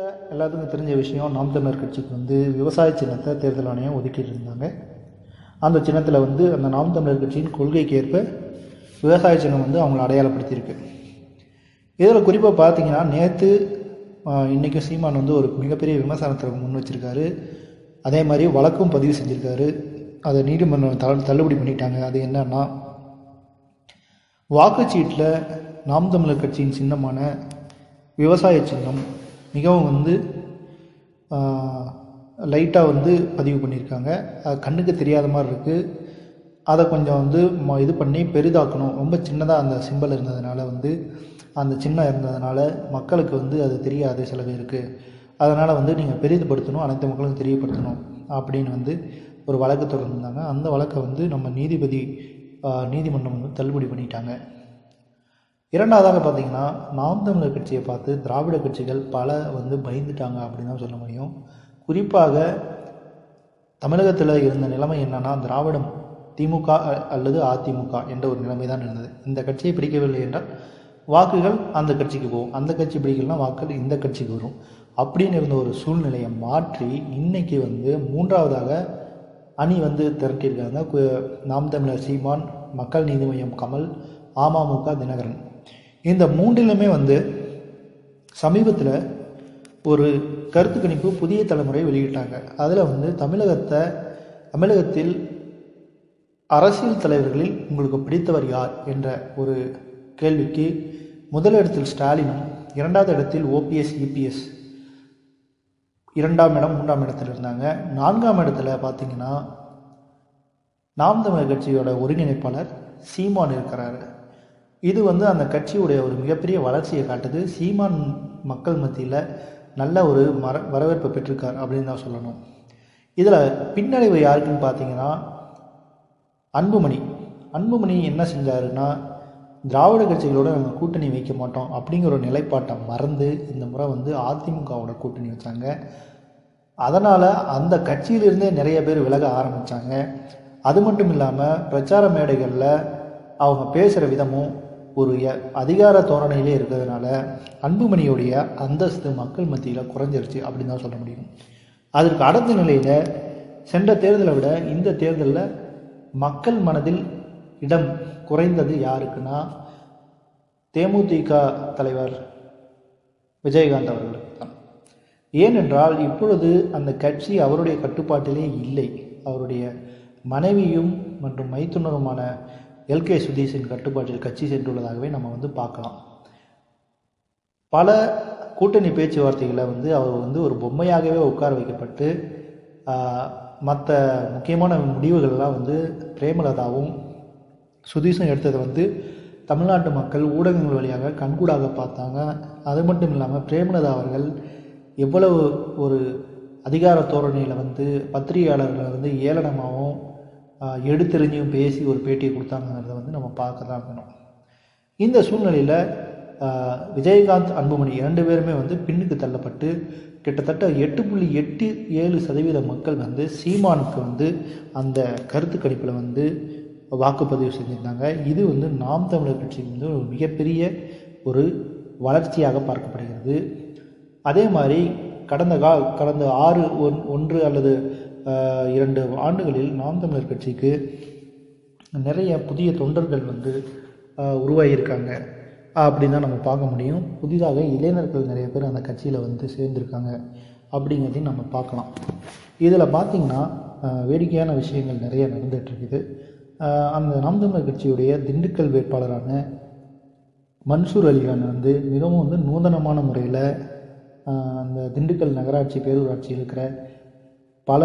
தேர்தலில் எல்லாத்துக்கும் தெரிஞ்ச விஷயம் நாம் தமிழர் கட்சிக்கு வந்து விவசாய சின்னத்தை தேர்தல் ஆணையம் ஒதுக்கிட்டு இருந்தாங்க. அந்த சின்னத்தில் வந்து அந்த நாம் தமிழர் கட்சியின் கொள்கைக்கு ஏற்ப விவசாய சின்னம் வந்து அவங்கள அடையாளப்படுத்தியிருக்கு. இதில் குறிப்பாக பார்த்தீங்கன்னா நேற்று இன்றைக்கும் சீமான் வந்து ஒரு மிகப்பெரிய விமர்சனத்தை முன் வச்சுருக்காரு. அதே மாதிரி வழக்கும் பதிவு செஞ்சுருக்காரு. அதை நீதிமன்றம் தள்ள தள்ளுபடி பண்ணிட்டாங்க. அது என்னன்னா வாக்குச்சீட்டில் நாம் தமிழர் கட்சியின் சின்னமான விவசாய சின்னம் மிகவும் வந்து லைட்டாக வந்து பதிவு பண்ணியிருக்காங்க கண்ணுக்கு தெரியாத மாதிரி இருக்குது அதை கொஞ்சம் வந்து ம இது பண்ணி பெரிதாக்கணும். ரொம்ப சின்னதாக அந்த சிம்பல் இருந்ததுனால வந்து அந்த சின்னம் இருந்ததுனால மக்களுக்கு வந்து அது தெரியாது சில பேருக்கு. அதனால் வந்து நீங்கள் பெரிதுபடுத்தணும் அனைத்து மக்களுக்கும் தெரியப்படுத்தணும் அப்படின்னு வந்து ஒரு வழக்கு தொடர்ந்தாங்க அந்த வழக்கை வந்து நம்ம நீதிபதி நீதிமன்றம் வந்து தள்ளுபடி பண்ணிட்டாங்க. இரண்டாவதாக பார்த்தீங்கன்னா நாம் தமிழர் கட்சியை பார்த்து திராவிட கட்சிகள் பல வந்து பயந்துட்டாங்க அப்படின்னு தான் சொல்ல முடியும். குறிப்பாக தமிழகத்தில் இருந்த நிலைமை என்னன்னா திராவிடம் திமுக அல்லது அதிமுக என்ற ஒரு நிலைமை தான் இருந்தது. இந்த கட்சியை பிடிக்கவில்லை என்றால் வாக்குகள் அந்த கட்சிக்கு போகும். அந்த கட்சி பிடிக்கலனா வாக்குகள் இந்த கட்சிக்கு வரும். அப்படின்னு இருந்த ஒரு சூழ்நிலையை மாற்றி இன்னைக்கு வந்து மூன்றாவதாக அணி வந்து திரட்டியிருக்காங்க நாம் தமிழர் சீமான் மக்கள் நீதி மையம் கமல் அமமுக தினகரன். இந்த மூன்றிலுமே வந்து சமீபத்தில் ஒரு கருத்து கணிப்பு புதிய தலைமுறை வெளியிட்டாங்க. அதில் வந்து தமிழகத்தை தமிழகத்தில் அரசியல் தலைவர்களில் உங்களுக்கு பிடித்தவர் யார் என்ற ஒரு கேள்விக்கு முதலிடத்தில் ஸ்டாலினும் இரண்டாவது இடத்தில் ஓபிஎஸ் இபிஎஸ் இரண்டாம் இடம் மூன்றாம் இடத்தில் இருந்தாங்க. நான்காம் இடத்துல பார்த்தீங்கன்னா நாம் தமிழர் கட்சியோட ஒருங்கிணைப்பாளர் சீமான் இருக்கிறாரு. இது வந்து அந்த கட்சியுடைய ஒரு மிகப்பெரிய வளர்ச்சியை காட்டுது. சீமான் மக்கள் மத்தியில் நல்ல ஒரு மர வரவேற்பை பெற்றிருக்கார் அப்படின்னு தான் சொல்லணும். இதில் பின்னடைவு யாருக்குன்னு பார்த்தீங்கன்னா அன்புமணி. அன்புமணி என்ன செஞ்சாருன்னா திராவிட கட்சிகளோட நாங்கள் கூட்டணி வைக்க மாட்டோம் அப்படிங்கிற ஒரு நிலைப்பாட்டை மறந்து இந்த முறை வந்து அதிமுகவோட கூட்டணி வச்சாங்க. அதனால் அந்த கட்சியிலிருந்தே நிறைய பேர் விலக ஆரம்பித்தாங்க அது மட்டும் இல்லாமல் பிரச்சார மேடைகளில் அவங்க பேசுகிற விதமும் ஒரு அதிகார தோரணையிலே இருக்கிறதுனால அன்புமணியுடைய அந்தஸ்து மக்கள் மத்தியில் குறைஞ்சிருச்சு அப்படின்னு தான் சொல்ல முடியும். அதற்கு அடுத்த நிலையில் சென்ற தேர்தலை விட இந்த தேர்தலில் மக்கள் மனதில் இடம் குறைந்தது யாருக்குன்னா தேமுதிக தலைவர் விஜயகாந்த் அவர்களுக்கு தான். ஏனென்றால் இப்பொழுது அந்த கட்சி அவருடைய கட்டுப்பாட்டிலே இல்லை. அவருடைய மனைவியும் மற்றும் மைத்துனருமான எல்கே சுதீஷின் கட்டுப்பாட்டில் கட்சி சென்றுள்ளதாகவே நம்ம வந்து பார்க்கலாம். பல கூட்டணி பேச்சுவார்த்தைகளை வந்து அவர் வந்து ஒரு பொம்மையாகவே உட்கார வைக்கப்பட்டு மற்ற முக்கியமான முடிவுகள்லாம் வந்து பிரேமலதாவும் சுதீஷும் எடுத்ததை வந்து தமிழ்நாட்டு மக்கள் ஊடகங்கள் வழியாக கண்கூடாக பார்த்தாங்க. அது மட்டும் இல்லாமல் பிரேமலதா அவர்கள் எவ்வளவு ஒரு அதிகார தோரணையில் வந்து பத்திரிகையாளர்களை வந்து ஏளனமாகவும் எடுத்தெறிஞ்சும் பேசி ஒரு பேட்டியை கொடுத்தாங்கிறத வந்து நம்ம பார்க்க தான் வேணும். இந்த சூழ்நிலையில் விஜயகாந்த் அன்புமணி இரண்டு பேருமே வந்து பின்னுக்கு தள்ளப்பட்டு கிட்டத்தட்ட எட்டு புள்ளி எட்டு ஏழு சதவீத மக்கள் வந்து சீமானுக்கு வந்து அந்த கருத்து கணிப்பில் வந்து வாக்குப்பதிவு செஞ்சுருந்தாங்க. இது வந்து நாம் தமிழர் கட்சி வந்து ஒரு மிகப்பெரிய ஒரு வளர்ச்சியாக பார்க்கப்படுகிறது. அதே மாதிரி கடந்த கா கடந்த ஆறு ஒன் ஒன்று அல்லது இரண்டு ஆண்டுகளில் நாம் தமிழர் கட்சிக்கு நிறைய புதிய தொண்டர்கள் வந்து உருவாகியிருக்காங்க. அப்படின்னு தான் நம்ம பார்க்க முடியும். புதிதாக இளைஞர்கள் நிறைய பேர் அந்த கட்சியில் வந்து சேர்ந்துருக்காங்க அப்படிங்கிறதையும் நம்ம பார்க்கலாம். இதில் பார்த்திங்கன்னா வேடிக்கையான விஷயங்கள் நிறைய நடந்துகிட்ருக்குது அந்த நாம் தமிழர் கட்சியுடைய திண்டுக்கல் வேட்பாளரான மன்சூர் அலிகான் வந்து மிகவும் வந்து நூதனமான முறையில் அந்த திண்டுக்கல் நகராட்சி பேரூராட்சி இருக்கிற பல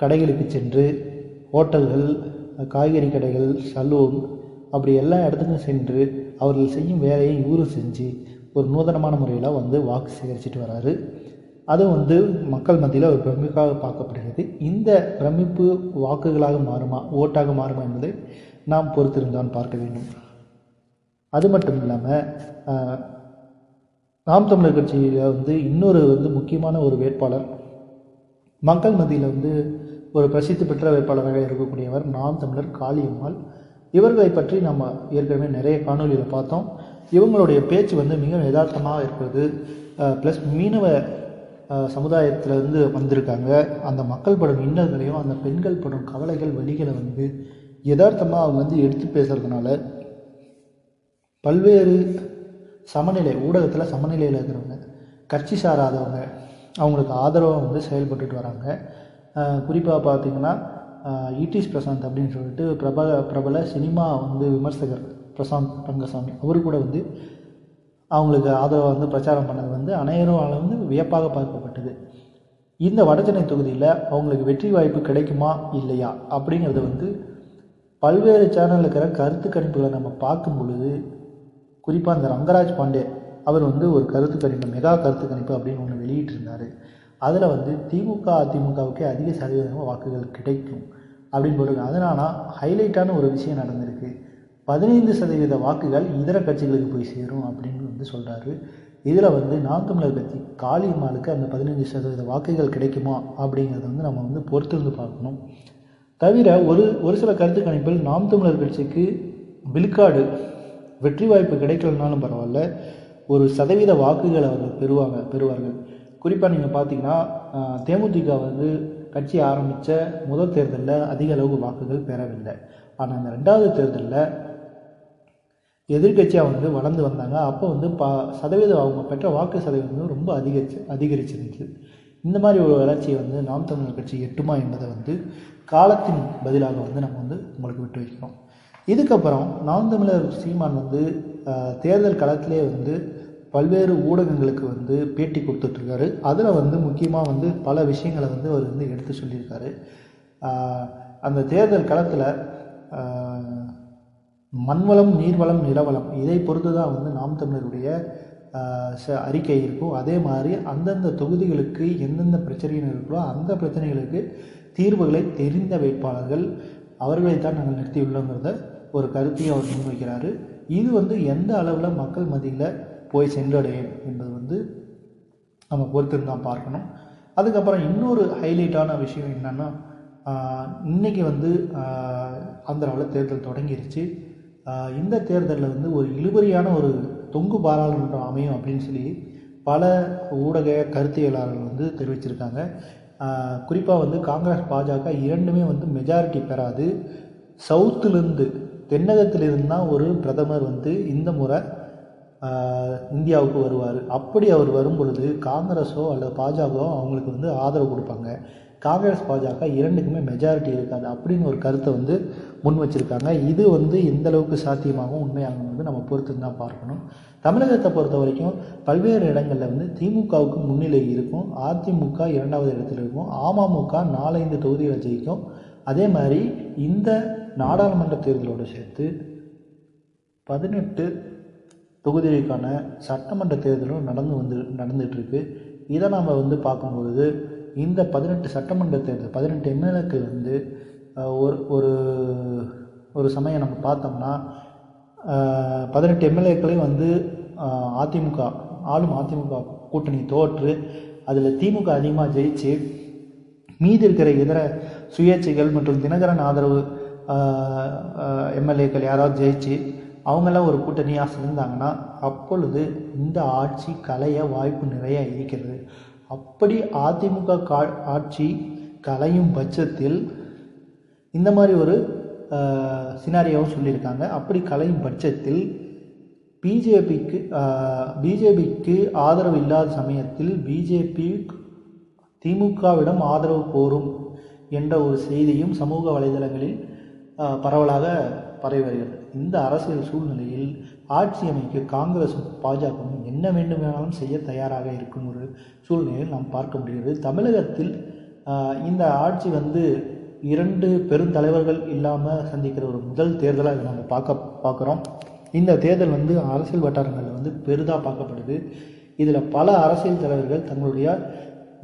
கடைகளுக்கு சென்று ஹோட்டல்கள் காய்கறி கடைகள் சலூன் அப்படி எல்லா இடத்துக்கும் சென்று அவர்கள் செய்யும் வேலையை இவரும் செஞ்சு ஒரு நூதனமான முறையில் வந்து வாக்கு சேகரிச்சிட்டு வராரு. அது வந்து மக்கள் மத்தியில் ஒரு பிரமிப்பாக பார்க்கப்படுகிறது. இந்த பிரமிப்பு வாக்குகளாக மாறுமா ஓட்டாக மாறுமா என்பதை நாம் பொறுத்திருந்தான் பார்க்க வேண்டும். அது மட்டும் இல்லாமல் நாம் தமிழர் கட்சியில் வந்து இன்னொரு வந்து முக்கியமான ஒரு வேட்பாளர் மக்கள் மத்தியில் வந்து ஒரு பிரசித்தி பெற்ற வேட்பாளராக இருக்கக்கூடியவர் நாம் தமிழர் காளியம்மாள். இவர்களை பற்றி நம்ம ஏற்கனவே நிறைய காணொலியில் பார்த்தோம். இவங்களுடைய பேச்சு வந்து மிக யதார்த்தமாக இருக்கிறது. ப்ளஸ் மீனவ சமுதாயத்திலேருந்து வந்திருக்காங்க. அந்த மக்கள் படும் இன்னல்களையும் அந்த பெண்கள் படும் கவலைகள் வழிகளை வந்து யதார்த்தமாக அவங்க வந்து எடுத்து பேசுகிறதுனால பல்வேறு சமநிலை ஊடகத்தில் சமநிலையில் இருக்கிறவங்க கட்சி சாராதவங்க அவங்களுக்கு ஆதரவாக வந்து செயல்பட்டுட்டு வராங்க. குறிப்பாக பார்த்தீங்கன்னா ஈடிஸ் பிரசாந்த் அப்படின்னு சொல்லிட்டு பிரபல பிரபல சினிமா வந்து விமர்சகர் பிரசாந்த் ரங்கசாமி. அவரு கூட வந்து அவங்களுக்கு ஆதரவாக வந்து பிரச்சாரம் பண்ணது வந்து அனைவரும் வந்து வியப்பாக பார்க்கப்பட்டது. இந்த வடசென்னை தொகுதியில் அவங்களுக்கு வெற்றி வாய்ப்பு கிடைக்குமா? இல்லையா? அப்படிங்கிறது வந்து பல்வேறு சேனலில் இருக்கிற கருத்து கணிப்புகளை நம்ம பார்க்கும் பொழுது குறிப்பாக அந்த ரங்கராஜ் பாண்டே அவர் வந்து ஒரு கருத்து கணிப்பு மெகா கருத்து கணிப்பு அப்படின்னு ஒன்று வெளியிட்டிருந்தார். அதில் வந்து திமுக அதிமுகவுக்கு அதிக சதவீதமாக வாக்குகள் கிடைக்கும் அப்படின்னு போட்டிருக்காங்க. அதனால ஹைலைட்டான ஒரு விஷயம் நடந்திருக்கு. பதினைந்து சதவீத வாக்குகள் இதர கட்சிகளுக்கு போய் சேரும் அப்படின்னு வந்து சொல்கிறாரு இதில் வந்து நாம் தமிழர் கட்சி காளியம்மாளுக்கு அந்த பதினைஞ்சு சதவீத வாக்குகள் கிடைக்குமா அப்படிங்கிறத வந்து நம்ம வந்து பொறுத்திருந்து பார்க்கணும். தவிர ஒரு ஒரு சில கருத்து கணிப்பில் நாம் தமிழர் கட்சிக்கு விழுக்காடு வெற்றி வாய்ப்பு கிடைக்கலனாலும் பரவாயில்ல. ஒரு சதவீத வாக்குகளை அவர்கள் பெறுவாங்க பெறுவார்கள். குறிப்பாக நீங்கள் பார்த்தீங்கன்னா தேமுதிக வந்து கட்சி ஆரம்பித்த முதல் தேர்தலில் அதிக அளவு வாக்குகள் பெறவில்லை. ஆனால் அந்த ரெண்டாவது தேர்தலில் எதிர்கட்சியாக வந்து வளர்ந்து வந்தாங்க. அப்போ வந்து பா சதவீதம் அவங்க பெற்ற வாக்கு சதவீதம் வந்து ரொம்ப அதிகரிச்சு அதிகரிச்சிருந்துச்சு இந்த மாதிரி ஒரு வளர்ச்சியை வந்து நாம் தமிழர் கட்சி எட்டுமா என்பதை வந்து காலத்தின் பதிலாக வந்து நம்ம வந்து உங்களுக்கு விட்டு வைக்கிறோம். இதுக்கப்புறம் நாம் தமிழர் சீமான் வந்து தேர்தல் களத்திலே வந்து பல்வேறு ஊடகங்களுக்கு வந்து பேட்டி கொடுத்துட்ருக்காரு. அதில் வந்து முக்கியமாக வந்து பல விஷயங்களை வந்து அவர் வந்து எடுத்து சொல்லியிருக்காரு. அந்த தேர்தல் களத்தில் மண்வளம் நீர்வளம் நிலவளம் இதை பொறுத்து தான் வந்து நாம் தமிழருடைய ச அறிக்கை இருக்கும் அதே மாதிரி அந்தந்த தொகுதிகளுக்கு எந்தெந்த பிரச்சனைகள் இருக்கோ அந்த பிரச்சனைகளுக்கு தீர்வுகளை தெரிந்த வேட்பாளர்கள் அவர்களை தான் நாங்கள் நிறுத்தியுள்ளோங்கிறத ஒரு கருத்தையும் அவர் முன்வைக்கிறாரு. இது வந்து எந்த அளவில் மக்கள் மத்தியில் போய் சென்றடையும் என்பது வந்து நம்ம பொறுத்திருந்து தான் பார்க்கணும். அதுக்கப்புறம் இன்னொரு ஹைலைட்டான விஷயம் என்னென்னா இன்றைக்கி வந்து ஆந்திராவில் தேர்தல் தொடங்கிருச்சு. இந்த தேர்தலில் வந்து ஒரு இழுபறியான ஒரு தொங்கு பாராளுமன்றம் அமையும் அப்படின்னு சொல்லி பல ஊடக கருத்தியலாளர்கள் வந்து தெரிவிச்சிருக்காங்க. குறிப்பாக வந்து காங்கிரஸ் பாஜக இரண்டுமே வந்து மெஜாரிட்டி பெறாது. சவுத்துலேருந்து தென்னகத்திலிருந்து தான் ஒரு பிரதமர் வந்து இந்த முறை இந்தியாவுக்கு வருவார். அப்படி அவர் வரும் பொழுது காங்கிரஸோ அல்லது பாஜகவோ அவங்களுக்கு வந்து ஆதரவு கொடுப்பாங்க. காங்கிரஸ் பாஜக இரண்டுக்குமே மெஜாரிட்டி இருக்காது அப்படின்னு ஒரு கருத்தை வந்து முன் வச்சுருக்காங்க. இது வந்து எந்த அளவுக்கு சாத்தியமாகவும் உண்மையாகும் வந்து நம்ம பொறுத்து தான் பார்க்கணும். தமிழகத்தை பொறுத்த வரைக்கும் பல்வேறு இடங்களில் வந்து திமுகவுக்கு முன்னிலை இருக்கும். அதிமுக இரண்டாவது இடத்துல இருக்கும். அமமுக நாலஞ்சு தொகுதிகளை ஜெயிக்கும். அதே மாதிரி இந்த நாடாளுமன்ற தேர்தலோடு சேர்த்து பதினெட்டு தொகுதிகளுக்கான சட்டமன்ற தேர்தலும் நடந்து வந்து நடந்துகிட்ருக்கு இதை நாம் வந்து பார்க்கும்பொழுது இந்த பதினெட்டு சட்டமன்ற தேர்தல் பதினெட்டு எம்எல்ஏக்கள் வந்து ஒரு ஒரு ஒரு சமயம் நம்ம பார்த்தோம்னா பதினெட்டு எம்எல்ஏக்களையும் வந்து அதிமுக ஆளும் அதிமுக கூட்டணி தோற்று அதில் திமுக அதிகமாக ஜெயிச்சு மீதி இருக்கிற இதர சுயேட்சைகள் மற்றும் தினகரன் ஆதரவு எம்எல்ஏக்கள் யாராவது ஜெயிச்சு அவங்கெல்லாம் ஒரு கூட்டணியாக சேர்ந்தாங்கன்னா அப்பொழுது இந்த ஆட்சி கலைய வாய்ப்பு நிறைய இருக்கிறது. அப்படி அதிமுக கா ஆட்சி கலையும் பட்சத்தில் இந்த மாதிரி ஒரு சினாரியாவும் சொல்லியிருக்காங்க. அப்படி கலையும் பட்சத்தில் பிஜேபிக்கு பிஜேபிக்கு ஆதரவு இல்லாத சமயத்தில் பிஜேபி திமுகவிடம் ஆதரவு கோரும் என்ற ஒரு செய்தியும் சமூக வலைதளங்களில் பரவலாக பரவி வருகிறது. இந்த அரசியல் சூழ்நிலையில் ஆட்சி அமைக்க காங்கிரஸும் பாஜகவும் என்ன வேண்டுமானாலும் செய்ய தயாராக இருக்கும் ஒரு சூழ்நிலையில் நாம் பார்க்க முடிகிறது. தமிழகத்தில் இந்த ஆட்சி வந்து இரண்டு பெருந்தலைவர்கள் இல்லாமல் சந்திக்கிற ஒரு முதல் தேர்தலாக இதை நம்ம பார்க்க பார்க்குறோம். இந்த தேர்தல் வந்து அரசியல் வட்டாரங்களில் வந்து பெரிதாக பார்க்கப்படுது. இதில் பல அரசியல் தலைவர்கள் தங்களுடைய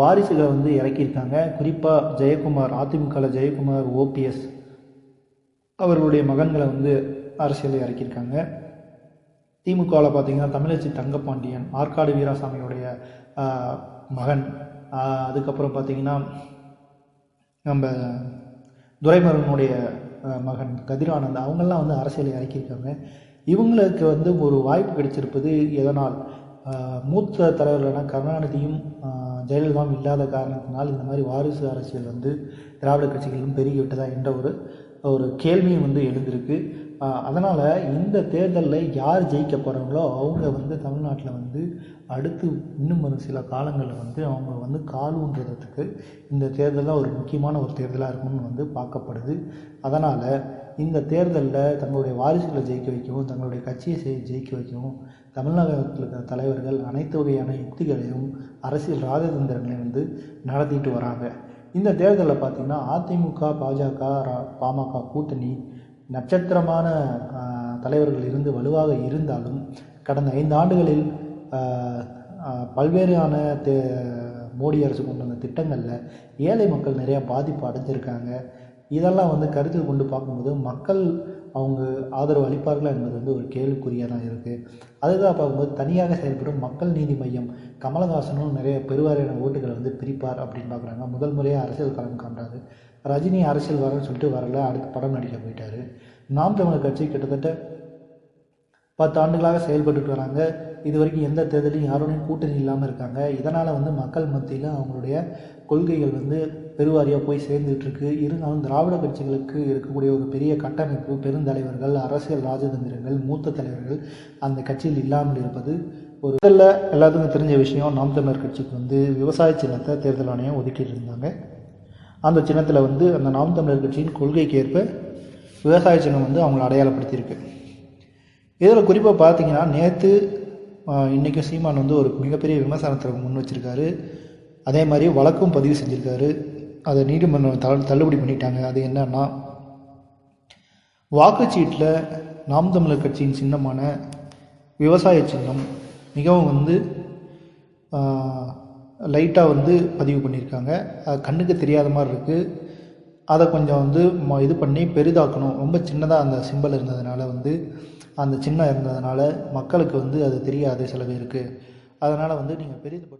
வாரிசுகளை வந்து இறக்கியிருக்காங்க. குறிப்பாக ஜெயக்குமார் அதிமுகவில் ஜெயக்குமார் ஓபிஎஸ் அவர்களுடைய மகன்களை வந்து அரசியலில் இறக்கியிருக்காங்க. திமுகவில் பார்த்தீங்கன்னா தமிழச்சி தங்கப்பாண்டியன் ஆற்காடு வீராசாமியுடைய மகன். அதுக்கப்புறம் பார்த்தீங்கன்னா நம்ம துரைமருகனுடைய மகன் கதிரானந்த் அவங்கெல்லாம் வந்து அரசியலை இறக்கியிருக்காங்க. இவங்களுக்கு வந்து ஒரு வாய்ப்பு கிடைச்சிருப்பது எதனால்? மூத்த தலைவர்களான கருணாநிதியும் ஜெயலலிதாவும் இல்லாத காரணத்தினால் இந்த மாதிரி வாரிசு அரசியல் வந்து திராவிட கட்சிகளிலும் பெருகிவிட்டதா என்ற ஒரு ஒரு கேள்வியும் வந்து எழுந்திருக்கு. அதனால் இந்த தேர்தலில் யார் ஜெயிக்க போகிறாங்களோ அவங்க வந்து தமிழ்நாட்டில் வந்து அடுத்து இன்னும் ஒரு சில காலங்களில் வந்து அவங்க வந்து கால் ஊன்றதுக்கு இந்த தேர்தலாக ஒரு முக்கியமான ஒரு தேர்தலாக இருக்கும்னு வந்து பார்க்கப்படுது. அதனால் இந்த தேர்தலில் தங்களுடைய வாரிசுகளை ஜெயிக்க வைக்கவும் தங்களுடைய கட்சியை ஜெயிக்க வைக்கவும் தமிழகத்தில் இருக்கிற தலைவர்கள் அனைத்து வகையான யுக்திகளையும் அரசியல் ராஜதந்திரங்களையும் வந்து நடத்திட்டு வராங்க. இந்த தேர்தலில் பார்த்திங்கன்னா அதிமுக பாஜக ரா- பாமக கூட்டணி நட்சத்திரமான தலைவர்கள் இருந்து வலுவாக இருந்தாலும் கடந்த ஐந்து ஆண்டுகளில் பல்வேறான தே மோடி அரசு கொண்டு வந்த திட்டங்களில் ஏழை மக்கள் நிறையா பாதிப்பு அடைஞ்சிருக்காங்க. இதெல்லாம் வந்து கருத்தில் கொண்டு பார்க்கும்போது மக்கள் அவங்க ஆதரவு அளிப்பார்களா என்பது வந்து ஒரு கேள்விக்குறியாக தான் இருக்குது அதுதான் பார்க்கும்போது தனியாக செயல்படும் மக்கள் நீதி மையம் கமலஹாசனும் நிறைய பெருவாரியான ஓட்டுகளை வந்து பிரிப்பார் அப்படின்னு பார்க்குறாங்க. முதல் முறையாக அரசியல் களம் காண்றாரு. ரஜினி அரசியல் வரேன்னு சொல்லிட்டு வரல. அடுத்து படம் நடிக்க போயிட்டாரு. நாம் தமிழர் கட்சி கிட்டத்தட்ட பத்து ஆண்டுகளாக செயல்பட்டுட்டு வராங்க. இது வரைக்கும் எந்த தேர்தலையும் யாரோடையும் கூட்டணி இல்லாமல் இருக்காங்க. இதனால் வந்து மக்கள் மத்தியில் அவங்களுடைய கொள்கைகள் வந்து பெருவாரியாக போய் சேர்ந்துட்டுருக்கு இருந்தாலும் திராவிட கட்சிகளுக்கு இருக்கக்கூடிய ஒரு பெரிய கட்டமைப்பு பெருந்தலைவர்கள் அரசியல் ராஜதந்திரங்கள் மூத்த தலைவர்கள் அந்த கட்சியில் இல்லாமல் இருப்பது ஒரு இதில் எல்லாத்துக்கும் தெரிஞ்ச விஷயம் நாம் தமிழர் கட்சிக்கு வந்து விவசாய சின்னத்தை தேர்தல் ஆணையம் ஒதுக்கிட்டு இருந்தாங்க. அந்த சின்னத்தில் வந்து அந்த நாம் தமிழர் கட்சியின் கொள்கைக்கு ஏற்ப விவசாய சின்னம் வந்து அவங்களை அடையாளப்படுத்தியிருக்கு. இதில் குறிப்பாக பார்த்தீங்கன்னா நேற்று இன்றைக்கும் சீமான் வந்து ஒரு மிகப்பெரிய விமர்சனத்தை முன் வச்சுருக்காரு. அதே மாதிரி வழக்கும் பதிவு செஞ்சுருக்காரு. அதை நீதிமன்றம் தள் தள்ளுபடி பண்ணிட்டாங்க. அது என்னன்னா வாக்குச்சீட்டில் நாம் தமிழர் கட்சியின் சின்னமான விவசாய சின்னம் மிகவும் வந்து லைட்டாக வந்து பதிவு பண்ணியிருக்காங்க கண்ணுக்கு தெரியாத மாதிரி இருக்குது அதை கொஞ்சம் வந்து ம இது பண்ணி பெரிதாக்கணும். ரொம்ப சின்னதாக அந்த சிம்பல் இருந்ததுனால வந்து அந்த சின்னம் இருந்ததுனால மக்களுக்கு வந்து அது தெரியாது சில பேருக்கு. அதனால் வந்து நீங்கள் பெரிதுபடுத்த